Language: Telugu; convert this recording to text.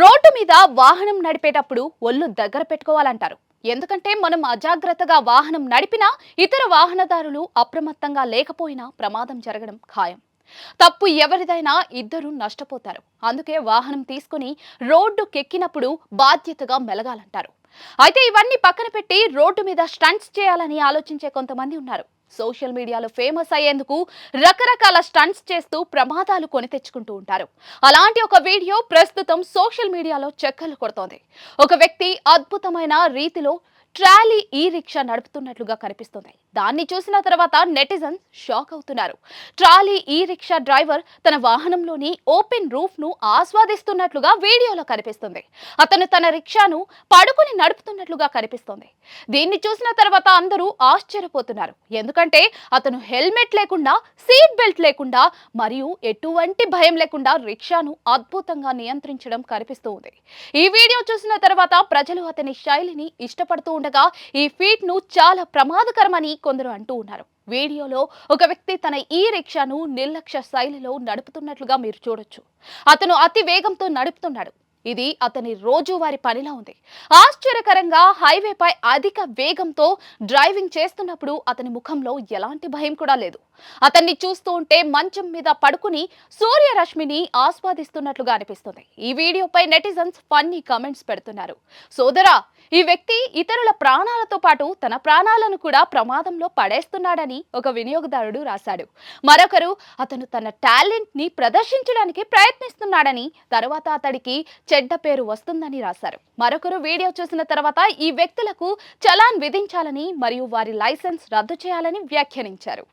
రోడ్డు మీద వాహనం నడిపేటప్పుడు ఒళ్ళు దగ్గర పెట్టుకోవాలంటారు. ఎందుకంటే మనం అజాగ్రత్తగా వాహనం నడిపినా ఇతర వాహనదారులు అప్రమత్తంగా లేకపోయినా ప్రమాదం జరగడం ఖాయం. తప్పు ఎవరిదైనా ఇద్దరు నష్టపోతారు. అందుకే వాహనం తీసుకుని రోడ్డుకెక్కినప్పుడు బాధ్యతగా మెలగాలంటారు. అయితే ఇవన్నీ పక్కన పెట్టి రోడ్డు మీద స్టంట్స్ చేయాలని ఆలోచించే కొంతమంది ఉన్నారు. సోషల్ మీడియాలో ఫేమస్ అయ్యేందుకు రకరకాల స్టంట్స్ చేస్తూ ప్రమాదాలు కొని తెచ్చుకుంటూ ఉంటారు. అలాంటి ఒక వీడియో ప్రస్తుతం సోషల్ మీడియాలో చెక్కలు కొడుతోంది. ఒక వ్యక్తి అద్భుతమైన రీతిలో ట్రాలీ ఈ రిక్షా నడుపుతున్నట్లుగా కనిపిస్తుంది. దాన్ని చూసిన తర్వాత నెటిజన్స్ షాక్ అవుతున్నారు. ట్రాలీ ఈ రిక్షా డ్రైవర్ తన వాహనంలోని ఓపెన్ రూఫ్ను ఆస్వాదిస్తున్నట్లుగా వీడియోలో కనిపిస్తుంది. అతను తన రిక్షాను పడుకుని నడుపుతున్నట్లుగా కనిపిస్తుంది. దీన్ని చూసిన తర్వాత అందరూ ఆశ్చర్యపోతున్నారు. ఎందుకంటే అతను హెల్మెట్ లేకుండా సీట్ బెల్ట్ లేకుండా మరియు ఎటువంటి భయం లేకుండా రిక్షాను అద్భుతంగా నియంత్రించడం కనిపిస్తూ ఉంది ఈ వీడియో చూసిన తర్వాత ప్రజలు అతని శైలిని ఇష్టపడుతూ ఉండగా ఈ ఫీట్ను చాలా ప్రమాదకరమని కొందరు అంటూ ఉన్నారు. వీడియోలో ఒక వ్యక్తి తన ఈ రిక్షాను నిర్లక్ష్య శైలిలో నడుపుతున్నట్లుగా మీరు చూడొచ్చు. అతను అతి వేగంతో నడుపుతున్నాడు. ఇది అతని రోజువారి పనిలా ఉంది. ఆశ్చర్యకరంగా హైవేపై అధిక వేగంతో డ్రైవింగ్ చేస్తున్నప్పుడు అతని ముఖంలో ఎలాంటి భయం కూడా లేదు. అతన్ని చూస్తూ ఉంటే మంచం మీద పడుకుని సూర్యరశ్మిని ఆస్వాదిస్తున్నట్లుగా అనిపిస్తుంది. ఈ వీడియోపై నెటిజన్స్ ఫన్నీ కామెంట్స్ పెడుతున్నారు. సోదరా ఈ వ్యక్తి ఇతరుల ప్రాణాలతో పాటు తన ప్రాణాలను కూడా ప్రమాదంలో పడేస్తున్నాడని ఒక వినియోగదారుడు రాశాడు. మరొకరు అతను తన టాలెంట్ని ప్రదర్శించడానికి ప్రయత్నిస్తున్నాడని తర్వాత అతడికి చెడ్డ పేరు వస్తుందని రాశారు. మరొకరు వీడియో చూసిన తర్వాత ఈ వ్యక్తులకు చలాన్ విధించాలని మరియు వారి లైసెన్స్ రద్దు చేయాలని వ్యాఖ్యానించారు.